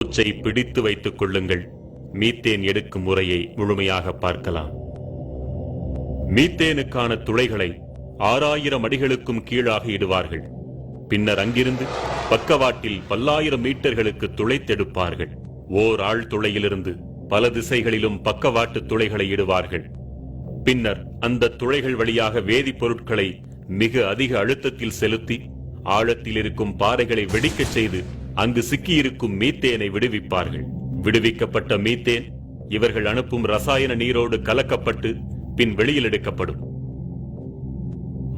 மூச்சை பிடித்து வைத்துக் கொள்ளுங்கள். மீத்தேன் எடுக்கும் முறையை முழுமையாக பார்க்கலாம். மீத்தேனுக்கான துளைகளை ஆறாயிரம் அடிகளுக்கும் கீழாக இடுவார்கள். பின்னர் அங்கிருந்து பக்கவாட்டில் பல்லாயிரம் மீட்டர்களுக்கு துளைத்தெடுப்பார்கள் ஓர் ஆள் துளையிலிருந்து பல திசைகளிலும் பக்கவாட்டு துளைகளை இடுவார்கள். பின்னர் அந்த துளைகள் வழியாக வேதிப்பொருட்களை மிக அதிக அழுத்தத்தில் செலுத்தி ஆழத்தில் இருக்கும் பாறைகளை வெடிக்கச் செய்து அங்கு சிக்கியிருக்கும் மீத்தேனை விடுவிப்பார்கள். விடுவிக்கப்பட்ட மீத்தேன் இவர்கள் அனுப்பும் ரசாயன நீரோடு கலக்கப்பட்டு பின் வெளியில் எடுக்கப்படும்.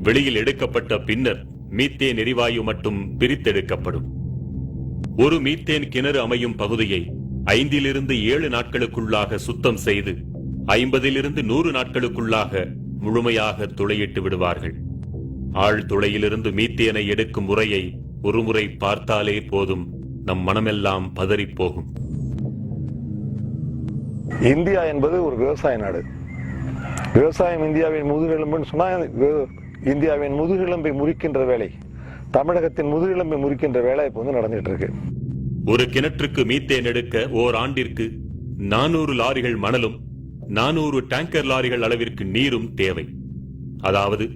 வெளியில் எடுக்கப்பட்ட பின்னர் மீத்தேன் எரிவாயு மட்டும் பிரித்தெடுக்கப்படும். ஒரு மீத்தேன் கிணறு அமையும் பகுதியை ஐந்திலிருந்து ஏழு நாட்களுக்குள்ளாக சுத்தம் செய்து ஐம்பதிலிருந்து நூறு நாட்களுக்குள்ளாக முழுமையாக துளையிட்டு விடுவார்கள். ஆழ் துளையிலிருந்து மீத்தேனை எடுக்கும் முறையை ஒருமுறை பார்த்தாலே போதும். நம் மனமெல்லாம் பதறிப் போகும். இந்தியா என்பது ஒரு விவசாய நாடு. விவசாயம் இந்தியாவின் முதுகெலும்புன்னு சொன்னா வி- இந்தியாவின் முதுகெலும்பை முறிக்கின்ற வேலை. தமிழகத்தின் முதுகெலும்பை முறிக்கின்ற வேலை இப்போ வந்து நடந்துட்டு இருக்கு ஒரு கிணற்றுக்கு மீத்தேன் எடுக்க ஓர் ஆண்டிற்கு நானூறு லாரிகள் மணலும் நானூறு டேங்கர் லாரிகள் அளவிற்கு நீரும் தேவை. அதாவது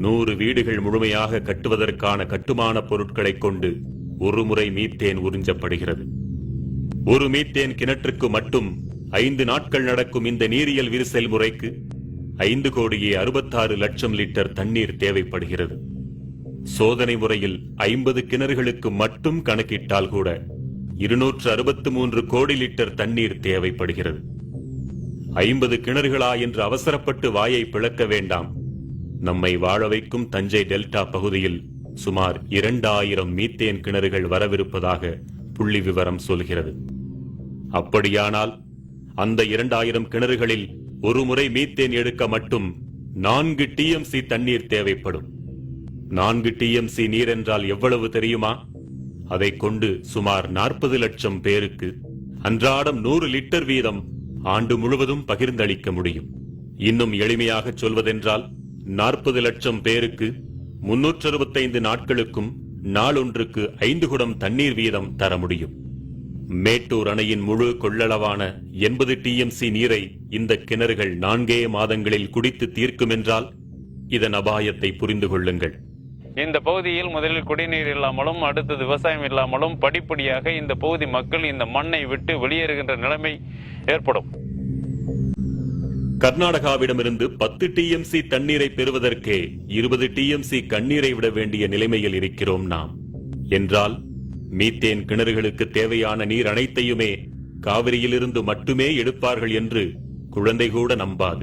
நூறு வீடுகள் முழுமையாக கட்டுவதற்கான கட்டுமான பொருட்களைக் கொண்டு ஒரு முறை மீத்தேன் உறிஞ்சப்படுகிறது. ஒரு மீத்தேன் கிணற்றுக்கு மட்டும் ஐந்து நாட்கள் நடக்கும் இந்த நீரியல் விரிசல் முறைக்கு ஐந்து கோடியே அறுபத்தாறு லட்சம் லிட்டர் தண்ணீர் தேவைப்படுகிறது. சோதனை முறையில் ஐம்பது கிணறுகளுக்கு மட்டும் கணக்கிட்டால் கூட இருநூற்று அறுபத்து மூன்று கோடி லிட்டர் தண்ணீர் தேவைப்படுகிறது. ஐம்பது கிணறுகளா என்று அவசரப்பட்டு வாயை பிளக்க வேண்டாம். நம்மை வாழ வைக்கும் தஞ்சை டெல்டா பகுதியில் சுமார் இரண்டாயிரம் மீத்தேன் கிணறுகள் வரவிருப்பதாக புள்ளி விவரம் சொல்கிறது. அப்படியானால் அந்த இரண்டாயிரம் கிணறுகளில் ஒரு முறை மீத்தேன் எடுக்க மட்டும் நான்கு டிஎம்சி தண்ணீர் தேவைப்படும். நான்கு டிஎம்சி நீர் என்றால் எவ்வளவு தெரியுமா? அதைக் கொண்டு சுமார் நாற்பது லட்சம் பேருக்கு அன்றாடம் நூறு லிட்டர் வீதம் ஆண்டு முழுவதும் பகிர்ந்தளிக்க முடியும். இன்னும் எளிமையாகச் சொல்வதென்றால் நாற்பது லட்சம் பேருக்கு முன்னூற்று அறுபத்தைந்து நாட்களுக்கும் நாளொன்றுக்கு ஐந்து குடம் தண்ணீர் வீதம் தர முடியும். மேட்டூர் அணையின் முழு கொள்ளளவான எண்பது டிஎம்சி நீரை இந்த கிணறுகள் நான்கே மாதங்களில் குடித்து தீர்க்கும் என்றால் இதன் அபாயத்தை புரிந்து கொள்ளுங்கள். இந்த பகுதியில் முதலில் குடிநீர் இல்லாமலும் அடுத்தது விவசாயம் இல்லாமலும் படிப்படியாக இந்த பகுதி மக்கள் இந்த மண்ணை விட்டு வெளியேறுகின்ற நிலைமை ஏற்படும். கர்நாடகாவிடமிருந்து பத்து டிஎம்சி தண்ணீரை பெறுவதற்கே இருபது டிஎம்சி கண்ணீரை விட வேண்டிய நிலைமையில் இருக்கிறோம் நாம். என்றால் மீத்தேன் கிணறுகளுக்கு தேவையான நீர் அனைத்தையுமே காவிரியிலிருந்து மட்டுமே எடுப்பார்கள் என்று குழந்தை கூட நம்பாது.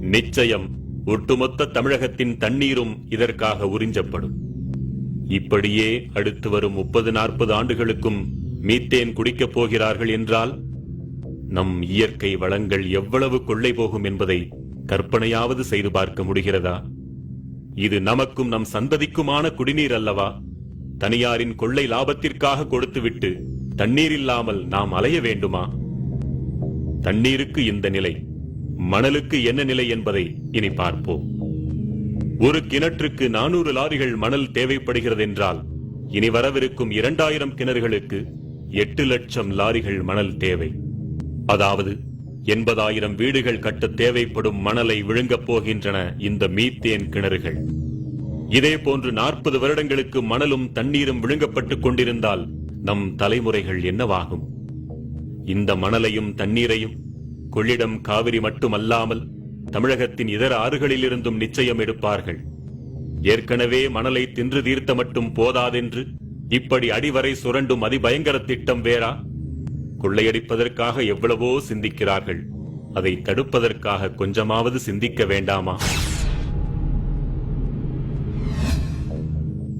நிச்சயம் ஒட்டுமொத்த தமிழகத்தின் தண்ணீரும் இதற்காக உறிஞ்சப்படும். இப்படியே அடுத்து வரும் முப்பது நாற்பது ஆண்டுகளுக்கும் மீத்தேன் குடிக்கப் போகிறார்கள் என்றால் நம் இயற்கை வளங்கள் எவ்வளவு கொள்ளை போகும் என்பதை கற்பனையாவது செய்து பார்க்க முடிகிறதா? இது நமக்கும் நம் சந்ததிக்குமான குடிநீர் அல்லவா? தனியாரின் கொள்ளை லாபத்திற்காக கொடுத்துவிட்டு தண்ணீர் இல்லாமல் நாம் அலைய வேண்டுமா? தண்ணீருக்கு இந்த நிலை மணலுக்கு என்ன நிலை என்பதை இனி பார்ப்போம். ஒரு கிணற்றுக்கு நானூறு லாரிகள் மணல் தேவைப்படுகிறது என்றால் இனி வரவிருக்கும் இரண்டாயிரம் கிணறுகளுக்கு எட்டு லட்சம் லாரிகள் மணல் தேவை. அதாவது எண்பதாயிரம் வீடுகள் கட்ட தேவைப்படும் மணலை விழுங்கப் போகின்றன இந்த மீத்தேன் கிணறுகள். இதே போன்று நாற்பது வருடங்களுக்கு மணலும் தண்ணீரும் விழுங்கப்பட்டுக் கொண்டிருந்தால் நம் தலைமுறைகள் என்னவாகும்? இந்த மணலையும் தண்ணீரையும் கொள்ளிடம் காவிரி மட்டுமல்லாமல் தமிழகத்தின் இதர ஆறுகளிலிருந்தும் நிச்சயம் எடுப்பார்கள். ஏற்கனவே மணலை தின்று தீர்த்த மட்டும் போதாதென்று இப்படி அடிவரை சுரண்டும் அதிபயங்கர திட்டம் வேறா? கொள்ளையடிப்பதற்காக எவ்வளவோ சிந்திக்கிறார்கள். அதை தடுப்பதற்காக கொஞ்சமாவது சிந்திக்க வேண்டாமா?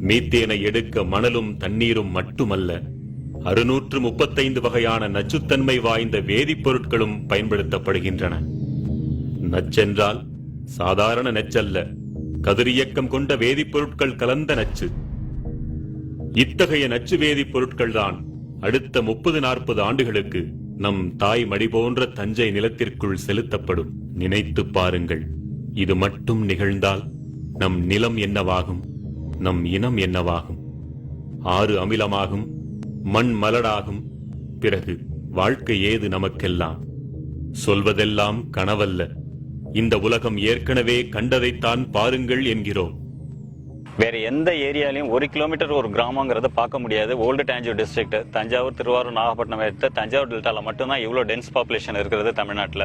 மீத்தேனை எடுக்க மணலும் தண்ணீரும் மட்டுமல்ல அறுநூற்று முப்பத்தைந்து வகையான நச்சுத்தன்மை வாய்ந்த வேதிப்பொருட்களும் பயன்படுத்தப்படுகின்றன. நச்சென்றால் சாதாரண நச்சல்ல கதிரியக்கம் கொண்ட வேதிப்பொருட்கள் கலந்த நச்சு. இத்தகைய நச்சு வேதிப்பொருட்கள் தான் அடுத்த முப்பது நாற்பது ஆண்டுகளுக்கு நம் தாய் மடி போன்ற தஞ்சை நிலத்திற்குள் செலுத்தப்படும். நினைத்து பாருங்கள் இது மட்டும் நிகழ்ந்தால் நம் நிலம் என்னவாகும்? நம் இனம் என்னவாகும்? ஆறு அமிலமாகும் மண் மலடாகும் பிறகு வாழ்க்கை ஏது நமக்கெல்லாம்? சொல்வதெல்லாம் கனவல்ல. இந்த உலகம் ஏற்கனவே கண்டதைத்தான் பாருங்கள் என்கிறோம். வேற எந்த ஏரியாலையும் ஒரு கிலோமீட்டர் ஒரு கிராமங்கிறத பார்க்க முடியாது. ஓல்டு டாஞ்சூர் டிஸ்ட்ரிக்ட் தஞ்சாவூர் திருவாரூர் நாகப்பட்டினம் எடுத்து தஞ்சாவூர் டெல்டாவில் மட்டும்தான் இவ்வளோ டென்ஸ் பாப்புலேஷன் இருக்கிறது தமிழ்நாட்டில்.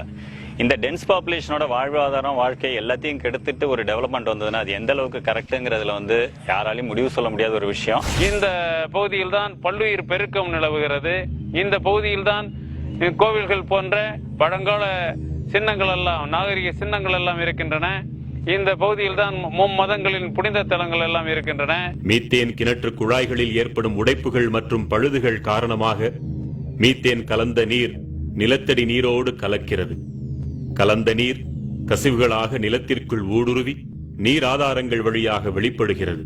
இந்த டென்ஸ் பாப்புலேஷனோட வாழ்வாதாரம் வாழ்க்கை எல்லாத்தையும் கெடுத்துட்டு ஒரு டெவலப்மெண்ட் வந்ததுன்னா அது எந்த அளவுக்கு கரெக்டுங்கிறதுல வந்து யாராலையும் முடிவு சொல்ல முடியாத ஒரு விஷயம். இந்த பகுதியில் தான் பல்லுயிர் பெருக்கம் நிலவுகிறது. இந்த பகுதியில் தான் கோவில்கள் போன்ற பழங்கால சின்னங்கள் எல்லாம் நாகரிக சின்னங்கள் எல்லாம் இருக்கின்றன. இந்த பகுதியில் தான் மும்மதங்களின் புனித தலங்கள் எல்லாம் இருக்கின்றன. மீத்தேன் கிணற்று குழாய்களில் ஏற்படும் உடைப்புகள் மற்றும் பழுதுகள் காரணமாக மீத்தேன் கலந்த நீர் நிலத்தடி நீரோடு கலக்கிறது. கலந்த நீர் கசிவுகளாக நிலத்திற்குள் ஊடுருவி நீர் ஆதாரங்கள் வழியாக வெளிப்படுகிறது.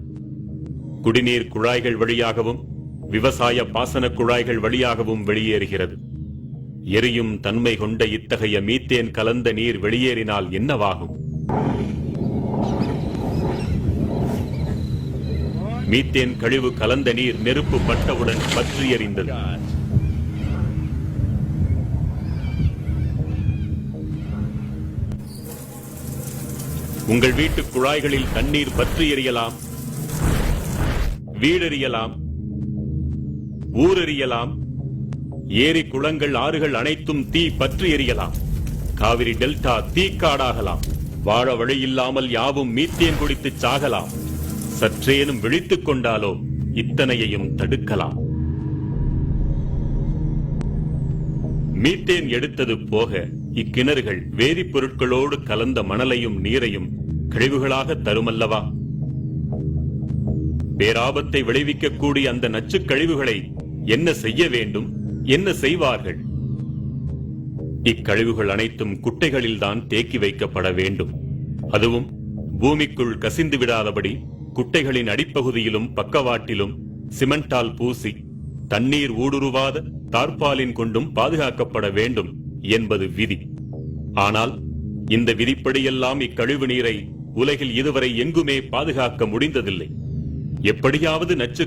குடிநீர் குழாய்கள் வழியாகவும் விவசாய பாசன குழாய்கள் வழியாகவும் வெளியேறுகிறது. எரியும் தன்மை கொண்ட இத்தகைய மீத்தேன் கலந்த நீர் வெளியேறினால் என்னவாகும்? மீத்தேன் கழிவு கலந்த நீர் நெருப்பு பட்டவுடன் பற்றி எறிந்தது உங்கள் வீட்டு குழாய்களில் தண்ணீர் பற்றி எறியலாம் வீடெறியலாம். ஊரெறியலாம். ஏரி குளங்கள் ஆறுகள் அனைத்தும் தீ பற்றி எறியலாம் காவிரி டெல்டா தீக்காடாகலாம். வாழ வழியில்லாமல் யாவும் மீத்தேன் குடித்து சாகலாம். சற்றேனும் விழித்துக் கொண்டாலோ இத்தனையையும் தடுக்கலாம். மீத்தேன் எடுத்தது போக இக்கிணறுகள் வேதிப்பொருட்களோடு கலந்த மணலையும் நீரையும் கழிவுகளாக தருமல்லவா? பேராபத்தை விளைவிக்கக்கூடிய அந்த நச்சுக் கழிவுகளை என்ன செய்ய வேண்டும்? என்ன செய்வார்கள்? இக்கழிவுகள் அனைத்தும் குட்டைகளில்தான் தேக்கி வைக்கப்பட வேண்டும். அதுவும் பூமிக்குள் கசிந்து விடாதபடி குட்டைகளின் அடிப்பகுதியிலும் பக்கவாட்டிலும் சிமெண்டால் பூசி தண்ணீர் ஊடுருவாத தார்பாலின் கொண்டும் பாதுகாக்கப்பட வேண்டும் என்பது விதி. ஆனால் இந்த விதிப்படியெல்லாம் இக்கழிவு நீரை உலகில் இதுவரை எங்குமே பாதுகாக்க முடிந்ததில்லை. எப்படியாவது நச்சு